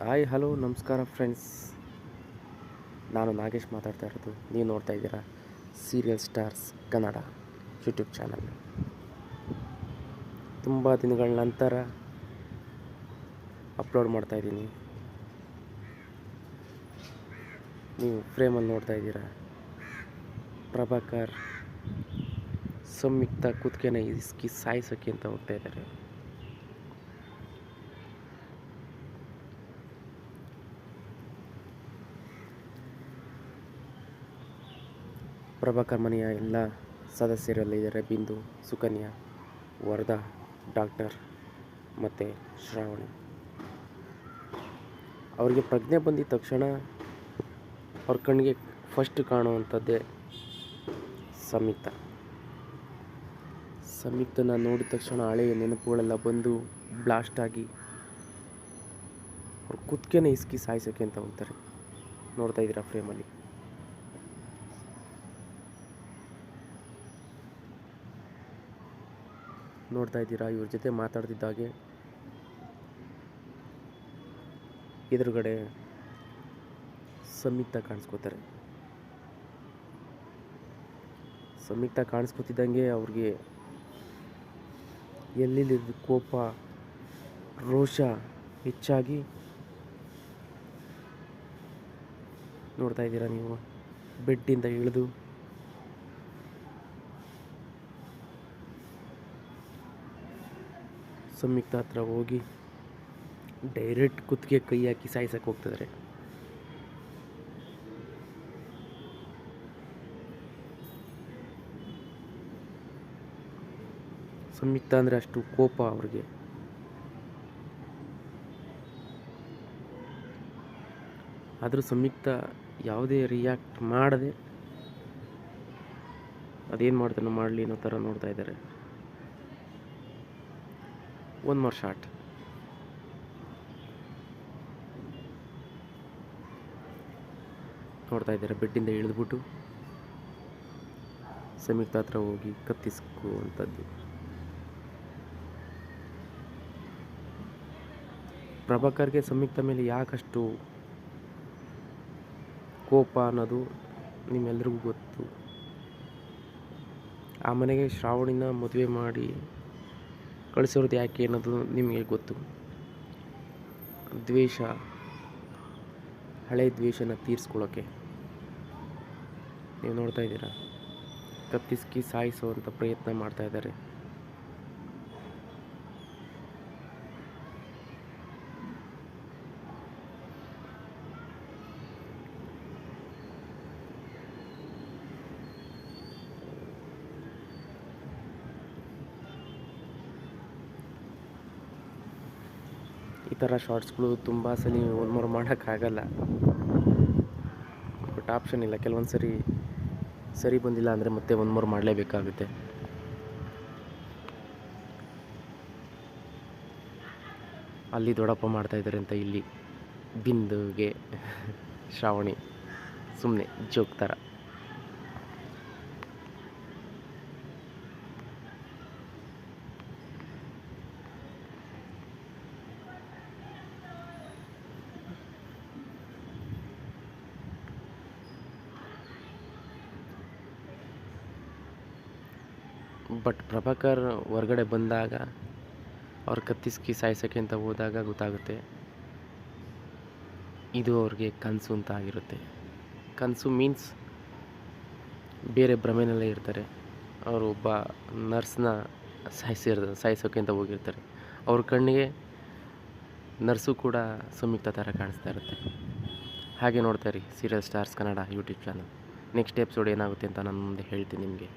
Hi, hello, ನಮಸ್ಕಾರ friends ನಾನು ನಾಗೇಶ್ ಮಾತಾಡ್ತಾ ಇರೋದು. ನೀವು ನೋಡ್ತಾ ಇದ್ದೀರಾ serial stars Kannada YouTube channel ತುಂಬ ದಿನಗಳ ನಂತರ ಅಪ್ಲೋಡ್ ಮಾಡ್ತಾ ಇದ್ದೀನಿ. ನೀವು ಫ್ರೇಮಲ್ಲಿ ನೋಡ್ತಾ ಇದ್ದೀರಾ? ಪ್ರಭಾಕರ್ ಸಂಯುಕ್ತ ಕುತ್ತಿಗೆನ ಇಸ್ಕಿ ಸಾಯಿಸೋಕ್ಕೆ ಅಂತ ಹೋಗ್ತಾ ಇದ್ದಾರೆ. ಪ್ರಭಾಕರ್ ಮನೆಯ ಎಲ್ಲ ಸದಸ್ಯರಲ್ಲಿದ್ದಾರೆ ಬಿಂದು, ಸುಕನ್ಯಾ, ವರ್ಧಾ, ಡಾಕ್ಟರ್ ಮತ್ತು ಶ್ರಾವಣಿ. ಅವರಿಗೆ ಪ್ರಜ್ಞೆ ಬಂದಿದ ತಕ್ಷಣ ಅವ್ರ ಕಣ್ಣಿಗೆ ಫಸ್ಟ್ ಕಾಣುವಂಥದ್ದೇ ಸಂಯುಕ್ತ ಸಂಯುಕ್ತನ ನೋಡಿದ ತಕ್ಷಣ ಹಳೆಯ ನೆನಪುಗಳೆಲ್ಲ ಬಂದು ಬ್ಲಾಸ್ಟ್ ಆಗಿ ಅವ್ರು ಕುತ್ತಿಗೆನ ಇಸ್ಕಿ ಸಾಯಿಸೋಕೆ ಅಂತ ಹೋಗ್ತಾರೆ. ನೋಡ್ತಾ ಇದ್ದೀರಾ ಫ್ರೇಮಲ್ಲಿ ನೋಡ್ತಾ ಇದ್ದೀರಾ? ಇವ್ರ ಜೊತೆ ಮಾತಾಡ್ತಿದ್ದಾಗೆ ಎದುರುಗಡೆ ಸಂಯುಕ್ತ ಕಾಣಿಸ್ಕೋತಾರೆ. ಸಂಯುಕ್ತ ಕಾಣಿಸ್ಕೊತಿದ್ದಂಗೆ ಅವ್ರಿಗೆ ಎಲ್ಲಿ ಕೋಪ, ರೋಷ ಹೆಚ್ಚಾಗಿ ನೋಡ್ತಾ ಇದ್ದೀರಾ ನೀವು? ಬೆಡ್ಡಿಂದ ಇಳಿದು ಸಂಯುಕ್ತ ಹತ್ರ ಹೋಗಿ ಡೈರೆಕ್ಟ್ ಕುತ್ತಿಗೆ ಕೈ ಹಾಕಿ ಸಾಯಿಸಕ್ಕೆ ಹೋಗ್ತಿದ್ದಾರೆ ಸಂಯುಕ್ತ ಅಂದರೆ ಅಷ್ಟು ಕೋಪ ಅವ್ರಿಗೆ. ಆದರೂ ಸಂಯುಕ್ತ ಯಾವುದೇ ರಿಯಾಕ್ಟ್ ಮಾಡದೆ ಅದೇನು ಮಾಡ್ತಾನೋ ಮಾಡಲಿ ಅನ್ನೋ ಥರ ನೋಡ್ತಾ ಇದ್ದಾರೆ. ಒನ್ ಮೋರ್ ಶಾಟ್ ನೋಡ್ತಾ ಇದ್ದಾರೆ? ಬೆಡ್ಡಿಂದ ಇಳಿದ್ಬಿಟ್ಟು ಸಂಯುಕ್ತ ಹತ್ರ ಹೋಗಿ ಕತ್ತಿಸ್ಕುವಂಥದ್ದು. ಪ್ರಭಾಕರ್ಗೆ ಸಂಯುಕ್ತ ಮೇಲೆ ಯಾಕಷ್ಟು ಕೋಪ ಅನ್ನೋದು ನಿಮ್ಮೆಲ್ರಿಗೂ ಗೊತ್ತು. ಆ ಮನೆಗೆ ಶ್ರಾವಣಿನ ಮದುವೆ ಮಾಡಿ ಕಳಿಸಿರೋದು ಯಾಕೆ ಅನ್ನೋದು ನಿಮಗೆ ಗೊತ್ತು. ದ್ವೇಷ, ಹಳೆ ದ್ವೇಷನ ತೀರಿಸ್ಕೊಳ್ಳೋಕ್ಕೆ ನೀವು ನೋಡ್ತಾ ಇದ್ದೀರಾ? ಕತ್ತಿಸ್ಕಿ ಸಾಯಿಸುವಂಥ ಪ್ರಯತ್ನ ಮಾಡ್ತಾ ಇದ್ದಾರೆ. ಈ ಥರ ಶಾರ್ಟ್ಸ್ಗಳು ತುಂಬ ಸಲ ಒಂದು ಮೂರು ಮಾಡೋಕ್ಕಾಗಲ್ಲ. ಬಟ್ ಆಪ್ಷನ್ ಇಲ್ಲ. ಕೆಲವೊಂದು ಸರಿ ಸರಿ ಬಂದಿಲ್ಲ ಅಂದರೆ ಮತ್ತೆ ಒಂದು ಮೂರು ಮಾಡಲೇಬೇಕಾಗುತ್ತೆ. ಅಲ್ಲಿ ದೊಡ್ಡಪ್ಪ ಮಾಡ್ತಾಯಿದ್ದಾರೆ ಅಂತ ಇಲ್ಲಿ ಬಿಂದುಗೆ. ಶ್ರಾವಣಿ ಸುಮ್ಮನೆ ಜೋಕ್ ಥರ. ಬಟ್ ಪ್ರಭಾಕರ್ ಹೊರಗಡೆ ಬಂದಾಗ ಅವ್ರ ಕತ್ತಿಸ್ಕಿ ಸಾಯಿಸೋಕ್ಕೆ ಅಂತ ಹೋದಾಗ ಗೊತ್ತಾಗುತ್ತೆ. ಇದು ಅವ್ರಿಗೆ ಕನಸು ಅಂತ ಆಗಿರುತ್ತೆ. ಕನಸು ಮೀನ್ಸ್ ಬೇರೆ ಭ್ರಮೆನಲ್ಲೇ ಇರ್ತಾರೆ. ಅವರು ಒಬ್ಬ ನರ್ಸ್ನ ಸಾಯಿಸಿರ್, ಸಾಯಿಸೋಕೆ ಅಂತ ಹೋಗಿರ್ತಾರೆ. ಅವ್ರ ಕಣ್ಣಿಗೆ ನರ್ಸು ಕೂಡ ಸಂಯುಕ್ತ ಥರ ಕಾಣಿಸ್ತಾ ಇರುತ್ತೆ. ಹಾಗೆ ನೋಡ್ತಾ ಇರಿ serial stars Kannada YouTube channel next episode ಏನಾಗುತ್ತೆ ಅಂತ ನಾನು ಮುಂದೆ ಹೇಳ್ತೀನಿ ನಿಮಗೆ.